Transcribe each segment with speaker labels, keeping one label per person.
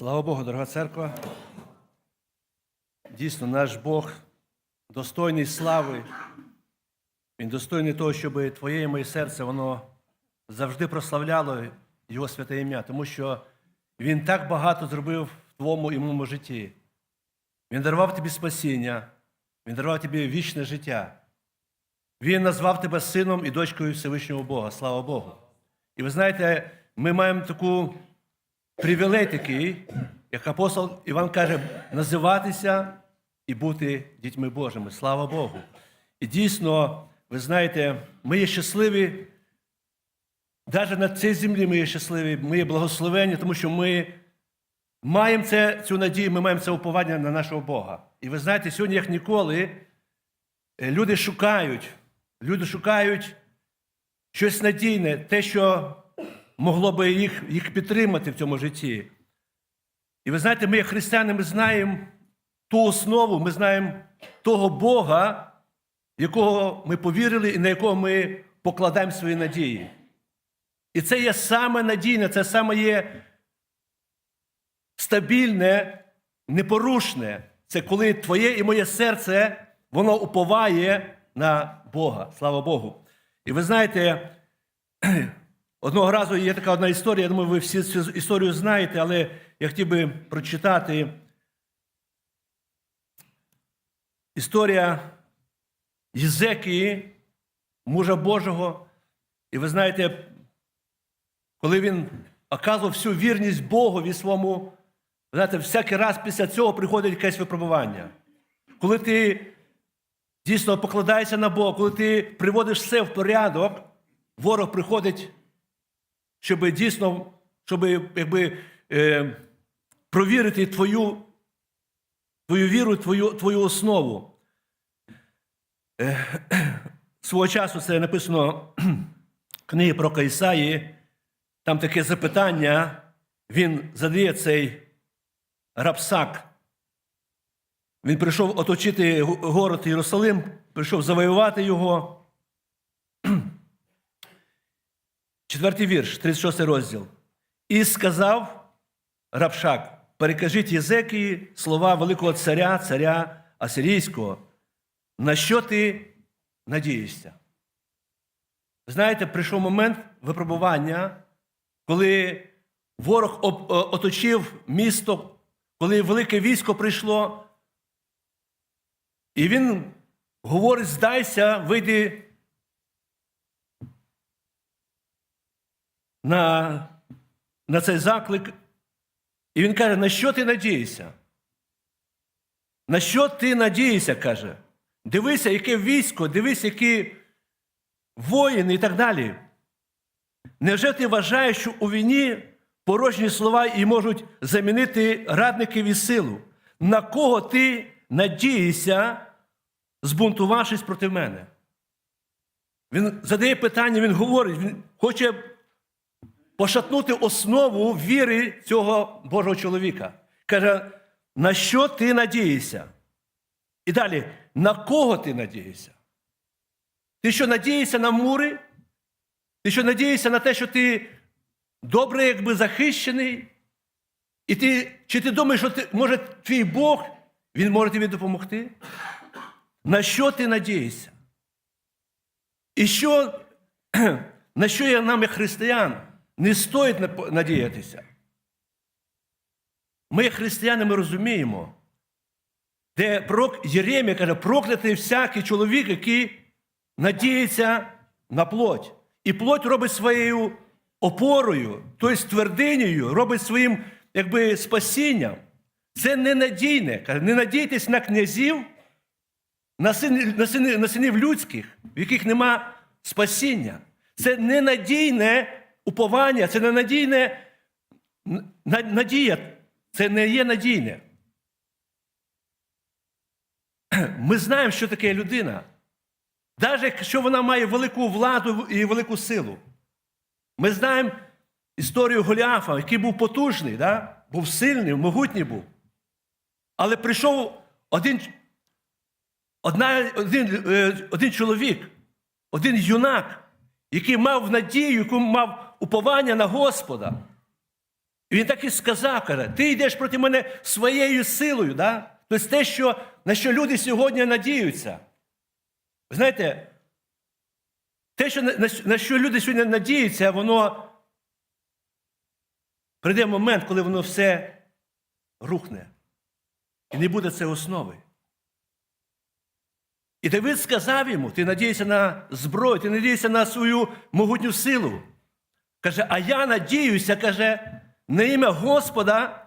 Speaker 1: Слава Богу, дорога церква. Дійсно, наш Бог достойний слави. Він достойний того, щоб твоє і моє серце воно завжди прославляло Його святе ім'я, тому що Він так багато зробив в твоєму і моєму житті. Він дарував тобі спасіння, Він дарував тобі вічне життя. Він назвав тебе сином і дочкою Всевишнього Бога. Слава Богу. І ви знаєте, ми маємо таку привілей такий, як апостол Іван каже, називатися і бути дітьми Божими. Слава Богу. І дійсно, ви знаєте, ми є щасливі, навіть на цій землі ми є щасливі, ми є благословені, тому що ми маємо це, цю надію, ми маємо це уповання на нашого Бога. І ви знаєте, сьогодні, як ніколи, е, люди шукають, люди шукають щось надійне, те, що могло би їх, їх підтримати в цьому житті. І ви знаєте, ми, як християни, ми знаємо ту основу, ми знаємо того Бога, якого ми повірили і на якого ми покладаємо свої надії. І це є саме надійне, це саме є стабільне, непорушне. Це коли твоє і моє серце, воно уповає на Бога. Слава Богу. І ви знаєте, одного разу є така одна історія, я думаю, ви всі цю історію знаєте, але я хотів би прочитати історія Єзекії, мужа Божого. І ви знаєте, коли він оказував всю вірність Богові своєму, знаєте, всякий раз після цього приходить якесь випробування. Коли ти дійсно покладаєшся на Бога, коли ти приводиш все в порядок, ворог приходить, щоб дійсно, щоб якби, е, провірити твою, твою віру, твою, твою основу. Е, свого часу це написано в книгі про Кайсаї, там таке запитання, він задає цей рапсак. Він прийшов оточити город Єрусалим, прийшов завоювати його. Четвертий вірш, 36 розділ. І сказав Рапшак: перекажіть Єзекії слова великого царя, царя Асирійського, на що ти надієшся? Знаєте, прийшов момент випробування, коли ворог оточив місто, коли велике військо прийшло, і він говорить: здайся, вийди на, на цей заклик. І він каже: на що ти надієшся? На що ти надієшся? каже. Дивися, яке військо, дивись, які воїни і так далі. Невже ти вважаєш, що у війні порожні слова і можуть замінити радників і силу? На кого ти надієшся, збунтувавшись проти мене? Він задає питання, він говорить, він хоче пошатнути основу віри цього Божого чоловіка. Каже, на що ти надієшся? І далі, на кого ти надієшся? Ти що надієшся на мури? Ти що надієшся на те, що ти добре, якби захищений? І ти, чи ти думаєш, що ти, може твій Бог, Він може тобі допомогти? На що ти надієшся? І що, на що є нам, як християн, не стоїть надіятися? Ми, християни, ми розуміємо, де пророк Єремія каже, проклятий всякий чоловік, який надіється на плоть. І плоть робить своєю опорою, тобто твердинею, робить своїм якби, спасінням. Це ненадійне. Каже, не надійтесь на князів, на, син, на, сини, на синів людських, в яких нема спасіння. Це ненадійне уповання, це ненадійне н- на- надія. Це не є надійне. Ми знаємо, що таке людина. Навіть якщо вона має велику владу і велику силу. Ми знаємо історію Голіафа, який був потужний, да? був сильний, могутній був. Але прийшов один, одна, один, е, один чоловік, один юнак, який мав надію, який мав уповання на Господа. І він так і сказав, каже, ти йдеш проти мене своєю силою. Да? Тобто те, що, на що люди сьогодні надіються. Ви знаєте, те, що, на, що люди сьогодні надіються, воно прийде момент, коли воно все рухне. І не буде це основи. І Давид сказав йому: ти надієшся на зброю, ти надієшся на свою могутню силу. Каже, а я надіюся, каже, на ім'я Господа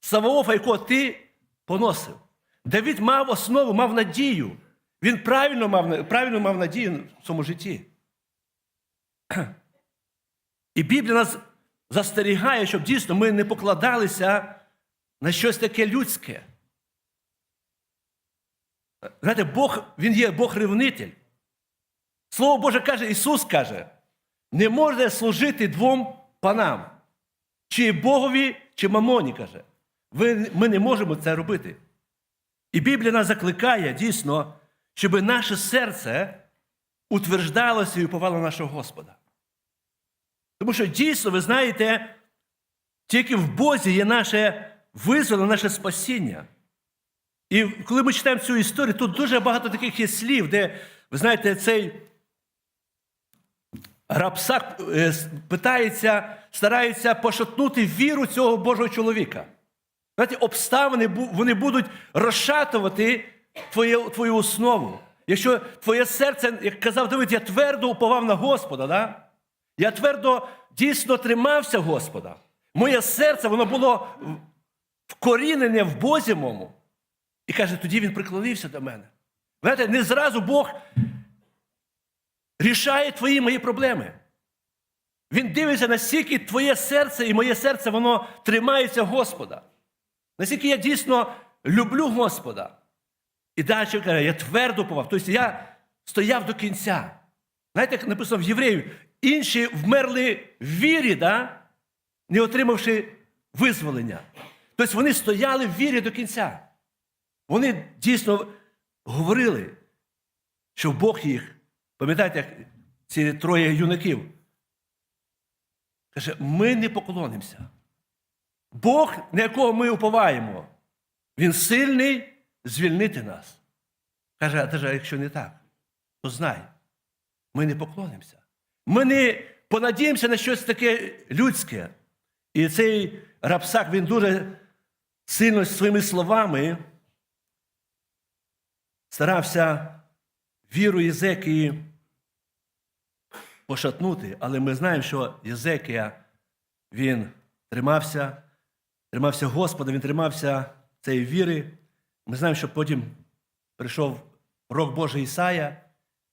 Speaker 1: Саваофа, якого ти поносив. Давид мав основу, мав надію. Він правильно мав, правильно мав надію в цьому житті. І Біблія нас застерігає, щоб дійсно ми не покладалися на щось таке людське. Знаєте, Бог, Він є Бог-ревнитель. Слово Боже каже, Ісус каже, не можна служити двом панам, чи Богові, чи мамоні, каже. Ми не можемо це робити. І Біблія нас закликає дійсно, щоб наше серце утверждалося і уповало нашого Господа. Тому що дійсно, ви знаєте, тільки в Бозі є наше визволення, наше спасіння. І коли ми читаємо цю історію, тут дуже багато таких є слів, де, ви знаєте, цей рабсак е, питається, старається пошатнути віру цього Божого чоловіка. Знаєте, обставини вони будуть розшатувати твою, твою основу. Якщо твоє серце, як казав Давид, я твердо уповав на Господа, да? я твердо дійсно тримався Господа. Моє серце воно було вкорінене в Бозі мому. І каже, тоді він приклонився до мене. Знаєте, не зразу Бог рішає твої мої проблеми. Він дивиться, наскільки твоє серце і моє серце, воно тримається Господа. Наскільки я дійсно люблю Господа. І далі каже, я твердо повав. Тобто я стояв до кінця. Знаєте, як написано в євреїв, інші вмерли в вірі, да? не отримавши визволення. Тобто вони стояли в вірі до кінця. Вони дійсно говорили, що Бог їх, пам'ятаєте, ці троє юнаків, каже, ми не поклонимося. Бог, на якого ми уповаємо, Він сильний звільнити нас. Каже, а даже якщо не так, то знай, ми не поклонимося. Ми не понадіємося на щось таке людське. І цей рабсак, він дуже сильно своїми словами старався віру Єзекії пошатнути, але ми знаємо, що Єзекія, він тримався, тримався Господа, він тримався цієї віри. Ми знаємо, що потім прийшов рок Божий Ісая,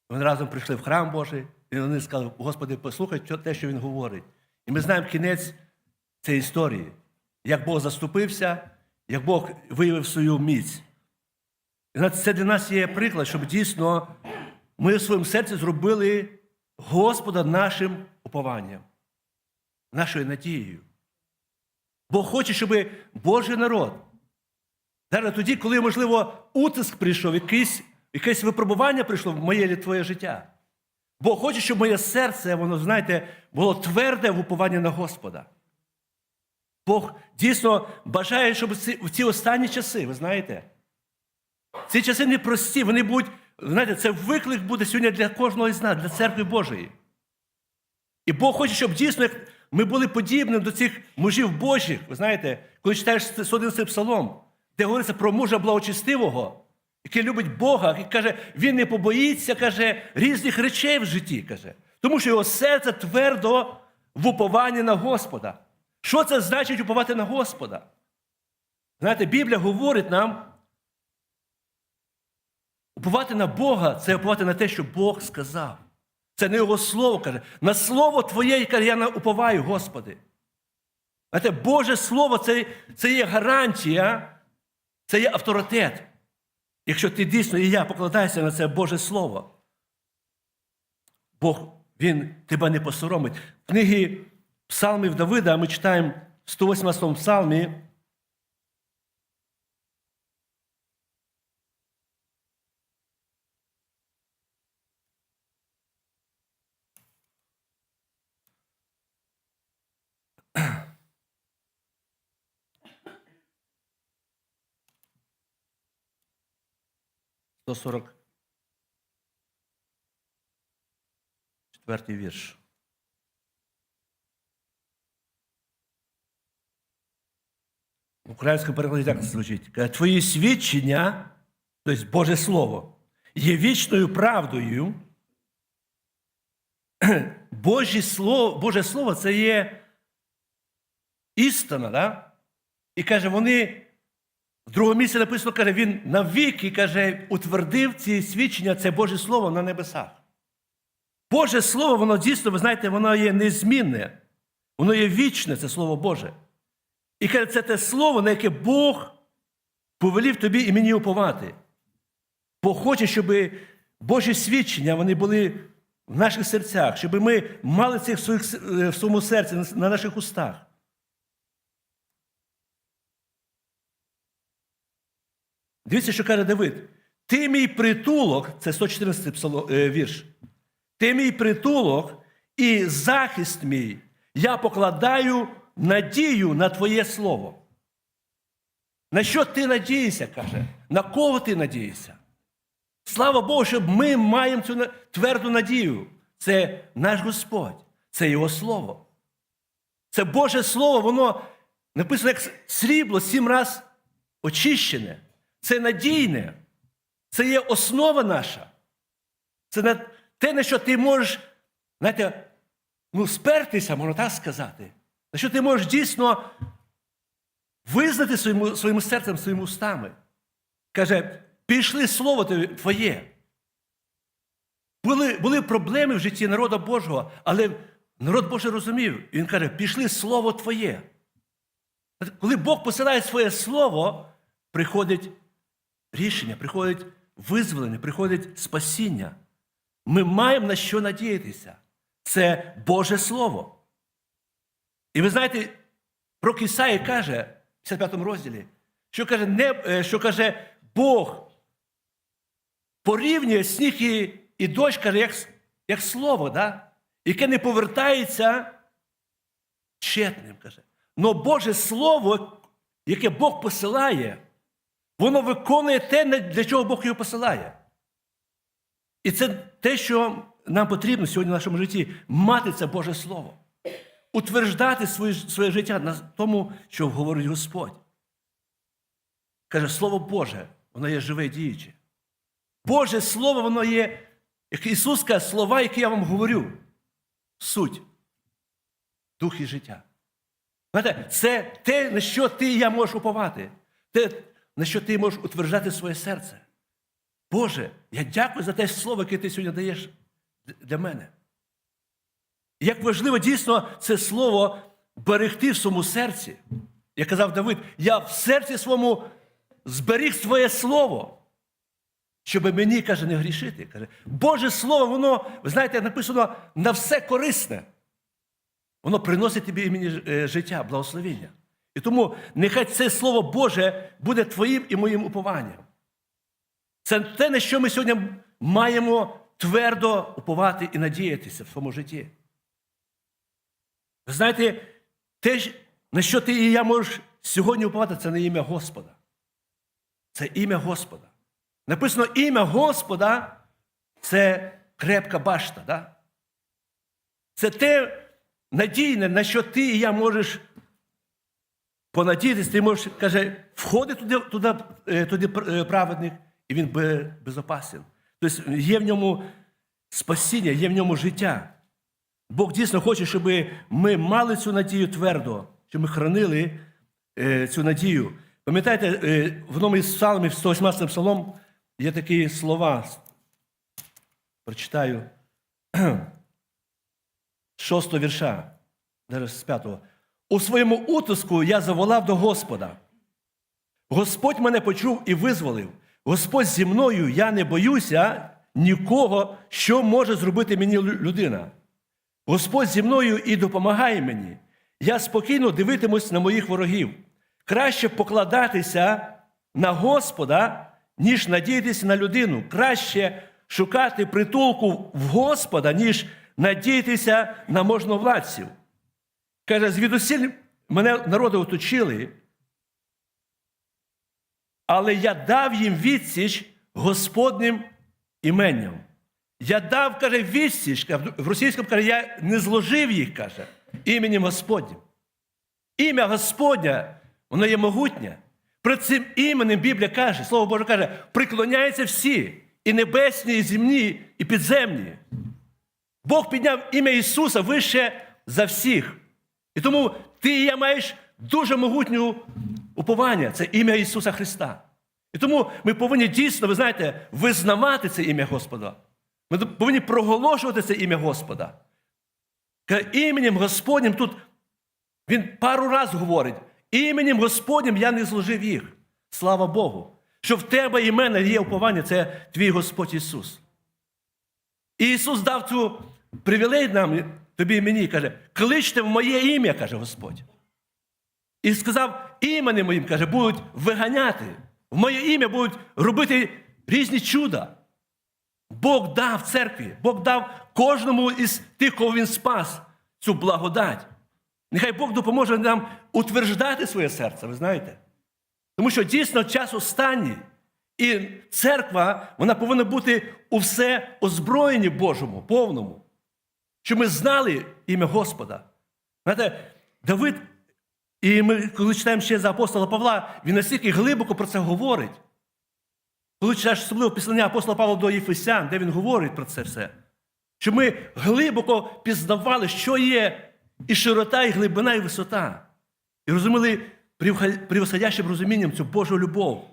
Speaker 1: вони разом прийшли в храм Божий, і вони сказали, Господи, послухай те, що Він говорить. І ми знаємо кінець цієї історії, як Бог заступився, як Бог виявив свою міць. І це для нас є приклад, щоб дійсно ми в своєму серці зробили Господа нашим упованням, нашою надією. Бог хоче, щоб Божий народ, навіть тоді, коли, можливо, утиск прийшов, якийсь, якесь випробування прийшло в моє твоє життя. Бог хоче, щоб моє серце, воно, знаєте, було тверде в упованні на Господа. Бог дійсно бажає, щоб в ці останні часи, ви знаєте, ці часи непрості, вони будуть, знаєте, це виклик буде сьогодні для кожного із нас, для церкви Божої. І Бог хоче, щоб дійсно ми були подібними до цих мужів Божих. Ви знаєте, коли читаєш 111 псалом, де говориться про мужа благочестивого, який любить Бога, який каже, він не побоїться, каже, різних речей в житті. каже. Тому що його серце твердо в упованні на Господа. Що це значить уповати на Господа? Знаєте, Біблія говорить нам, уповати на Бога це уповати на те, що Бог сказав. Це не Його слово каже. На слово Твоє каже, я уповаю, Господи. Знаєте, Боже Слово це, це є гарантія, це є авторитет. Якщо ти дійсно і я покладаюся на це Боже Слово, Бог Він тебе не посоромить. В книгі Псалмів Давида ми читаємо в 118 псалмі. 144 вірш. В українському перекладі так звучить. Каже, Твої свідчення, тобто Боже Слово, є вічною правдою. Божі Слово, Боже Слово це є істина, да? І каже, вони в другому місці написано, каже, він навіки каже, утвердив ці свідчення, це Боже Слово на небесах. Боже Слово, воно дійсно, ви знаєте, воно є незмінне, воно є вічне, це Слово Боже. І каже, це те слово, на яке Бог повелів тобі і мені уповати. Бо хоче, щоб Божі свідчення вони були в наших серцях, щоб ми мали це в своєму серці, на наших устах. Дивіться, що каже Давид. Ти мій притулок, це 114 псало- е, вірш. Ти мій притулок і захист мій. Я покладаю надію на Твоє Слово. На що ти надієшся, каже? На кого ти надієшся? Слава Богу, що ми маємо цю тверду надію. Це наш Господь, це Його Слово. Це Боже Слово, воно написано як срібло сім раз очищене. Це надійне. Це є основа наша. Це на те, на що ти можеш, знаєте, ну, спертися, можна так сказати. На що ти можеш дійсно визнати своїм, своїм серцем, своїми устами. Каже, пішли слово Твоє. Були, були проблеми в житті народу Божого, але народ Божий розумів. Він каже, пішли слово Твоє. Коли Бог посилає своє слово, приходить рішення, приходить визволення, приходить спасіння. Ми маємо на що надіятися. Це Боже Слово. І ви знаєте, про Ісаї каже в 55 розділі, що каже, не, е, що каже Бог порівнює сніг і, і дощ, каже, як, як слово, да? яке не повертається тщетним. каже. Но Боже Слово, яке Бог посилає, воно виконує те, для чого Бог його посилає. І це те, що нам потрібно сьогодні в нашому житті мати це Боже Слово, утверждати своє, своє життя на тому, що говорить Господь. Каже, Слово Боже, воно є живе і діюче. Боже Слово, воно є, як Ісус каже, слова, які я вам говорю. Суть, дух і життя. Знаєте, це те, на що ти і я можеш уповати, те, на що ти можеш утверджати своє серце. Боже, я дякую за те слово, яке ти сьогодні даєш для мене. Як важливо дійсно це слово берегти в своєму серці. Як казав Давид, я в серці своєму зберіг своє слово, щоб мені, каже, не грішити. Каже, Боже Слово, воно, ви знаєте, написано на все корисне. Воно приносить тобі і мені е, життя, благословіння. І тому нехай це Слово Боже буде твоїм і моїм упованням. Це те, на що ми сьогодні маємо твердо уповати і надіятися в своєму житті. Ви знаєте, те, на що ти і я можеш сьогодні уповати, це на ім'я Господа. Це ім'я Господа. Написано ім'я Господа це крепка башта. Да? Це те надійне, на що ти і я можеш понадіятися, ти можеш, каже, входить туди, туди, е, туди е, праведник, і він бе- безопасен. Тобто є в ньому спасіння, є в ньому життя. Бог дійсно хоче, щоб ми мали цю надію твердо, щоб ми хранили е, цю надію. Пам'ятаєте, в одному із псалмів, 118 псалом, є такі слова. Прочитаю шостого вірша, навіть з п'ятого. У своєму утиску я заволав до Господа. Господь мене почув і визволив. Господь зі мною, я не боюся нікого, що може зробити мені людина. Господь зі мною і допомагає мені. Я спокійно дивитимусь на моїх ворогів. Краще покладатися на Господа, ніж надіятися на людину. Краще шукати притулку в Господа, ніж надіятися на можновладців. Каже, звідусіль мене народи оточили, але я дав їм відсіч Господнім іменням. Я дав, каже, відсіч, в російському каже, я не зложив їх, каже, іменем Господнім. Ім'я Господня, воно є могутнє. Про цим іменем Біблія каже, Слово Боже каже, приклоняються всі, і небесні, і земні, і підземні. Бог підняв ім'я Ісуса вище за всіх. І тому ти і я маєш дуже могутню уповання це ім'я Ісуса Христа. І тому ми повинні дійсно, ви знаєте, визнавати це ім'я Господа. Ми повинні проголошувати це ім'я Господа. Іменем Господнім тут він пару раз говорить: іменем Господнім я не зложив їх. Слава Богу. Що в тебе і мене є уповання, це твій Господь Ісус. І Ісус дав цю привілей нам, тобі і мені, каже, кличте в моє ім'я, каже Господь. І сказав, іменем моїм, каже, будуть виганяти. В моє ім'я будуть робити різні чуда. Бог дав церкві, Бог дав кожному із тих, кого він спас, цю благодать. Нехай Бог допоможе нам утверждати своє серце, ви знаєте. Тому що дійсно час останній. І церква, вона повинна бути у все озброєнні Божому, повному. Щоб ми знали ім'я Господа. Знаєте, Давид, і ми, коли читаємо ще за апостола Павла, він настільки глибоко про це говорить. Коли читаєш особливо післання апостола Павла до Єфесян, де він говорить про це все, щоб ми глибоко пізнавали, що є і широта, і глибина, і висота. І розуміли превосходящим розумінням цю Божу любов.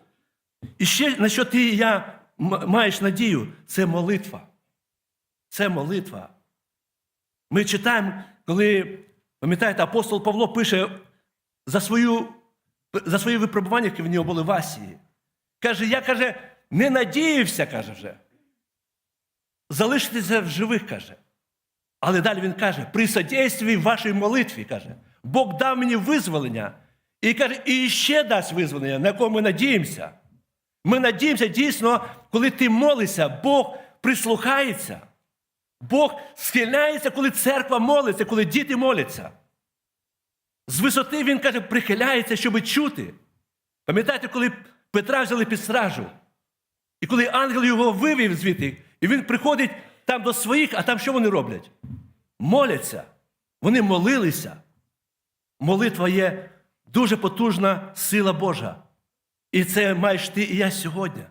Speaker 1: І ще на що ти і я маєш надію, це молитва. Це молитва. Ми читаємо, коли, пам'ятаєте, апостол Павло пише за, свою, за свої випробування, які в нього були в Асії. Каже, я каже, не надіявся, каже вже. Залишитися в живих, каже. Але далі він каже: при содействі вашій молитві, каже, Бог дав мені визволення. І каже, і ще дасть визволення, на якого ми надіємося. Ми надіємося дійсно, коли ти молишся, Бог прислухається. Бог схиляється, коли церква молиться, коли діти моляться. З висоти він каже, прихиляється, щоб чути. Пам'ятаєте, коли Петра взяли під стражу, і коли ангел його вивів звідти, і він приходить там до своїх, а там що вони роблять? Моляться. Вони молилися. Молитва є дуже потужна сила Божа. І це маєш ти і я сьогодні.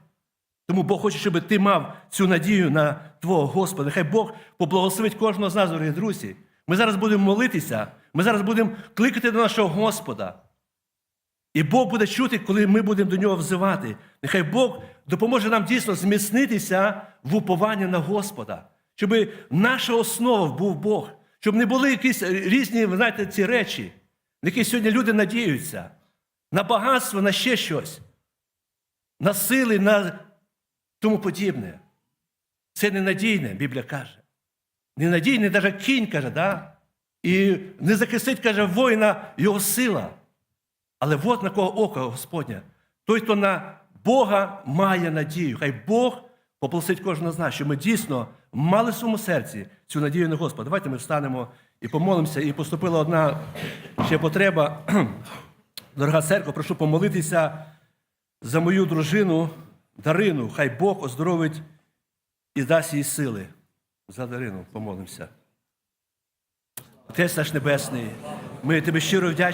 Speaker 1: Тому Бог хоче, щоб ти мав цю надію на Твого Господа. Хай Бог поблагословить кожного з нас, дорогі друзі. Ми зараз будемо молитися, ми зараз будемо кликати до нашого Господа. І Бог буде чути, коли ми будемо до нього взивати. Нехай Бог допоможе нам дійсно зміцнитися в упованні на Господа, щоб наша основа був Бог, щоб не були якісь різні, ви знаєте, ці речі, на які сьогодні люди надіються, на багатство, на ще щось, на сили, на тому подібне. Це ненадійне, Біблія каже. Ненадійне, навіть кінь каже, да? і не захистить, каже, воїна його сила. Але от на кого око Господня, той, хто на Бога має надію. Хай Бог попросить кожного з нас, щоб ми дійсно мали в своєму серці цю надію на Господа. Давайте ми встанемо і помолимося. І поступила одна ще потреба. Дорога церква, прошу помолитися за мою дружину Дарину. Хай Бог оздоровить і дасть їй сили. За Дарину помолимося. Отець наш Небесний, ми тебе щиро вдячні.